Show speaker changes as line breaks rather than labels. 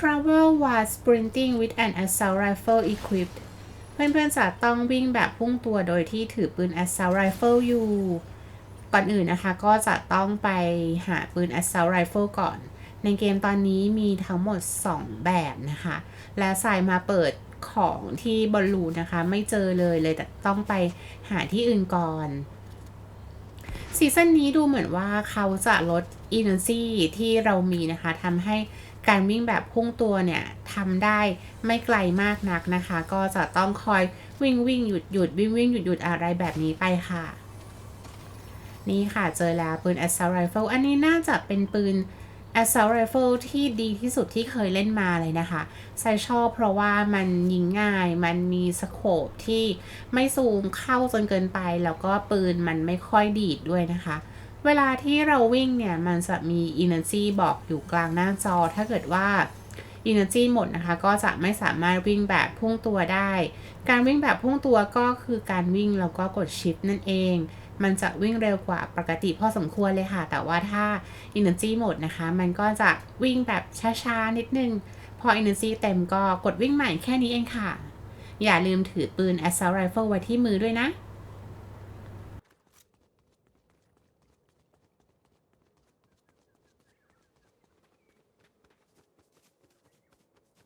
travel while sprinting with an assault rifle equipped เพื่อนๆจะต้องวิ่งแบบพุ่งตัวโดยที่ถือปืน assault rifle อยู่ ก่อนอื่นนะคะก็จะต้องไปหาปืน assault rifle ก่อน ในเกมตอนนี้มีทั้งหมด 2 แบบนะคะ และสายมาเปิดของที่บอลลูนนะคะ ไม่เจอเลยเลยแต่ต้องไปหาที่อื่นก่อน ซีซั่นนี้ดูเหมือนว่าเขาจะลด energy ที่เรามีนะคะทำให้การวิ่งแบบพุ่งตัวเนี่ยทำได้ไม่ไกลมากนักนะคะ ก็จะต้องคอยวิ่งวิ่งหยุดหยุดวิ่งวิ่งหยุดหยุดอะไรแบบนี้ไปค่ะ นี่ค่ะเจอแล้วปืน assault rifle อันนี้น่าจะเป็นปืน assault rifle ที่ดีที่สุดที่เคยเล่นมาเลยนะคะไซชอบเพราะว่ามันยิงง่าย มันมีสโคปที่ไม่ซูมเข้าจนเกินไป แล้วก็ปืนมันไม่ค่อยดีดด้วยนะคะ เวลาที่เราวิ่งเนี่ย มันจะมี energy บอกอยู่กลางหน้าจอถ้าเกิดว่า energy หมดนะคะ ก็จะไม่สามารถวิ่งแบบพุ่งตัวได้ การวิ่งแบบพุ่งตัวก็คือการวิ่งแล้วก็กด shift นั่นเอง มันจะวิ่งเร็วกว่าปกติพอสมควรเลยค่ะ แต่ว่าถ้า energy หมดนะคะ มันก็จะวิ่งแบบช้าๆ นิดนึง พอ energy เต็มก็กดวิ่งใหม่แค่นี้เองค่ะ อย่าลืมถือปืน assault rifle ไว้ที่มือด้วยนะ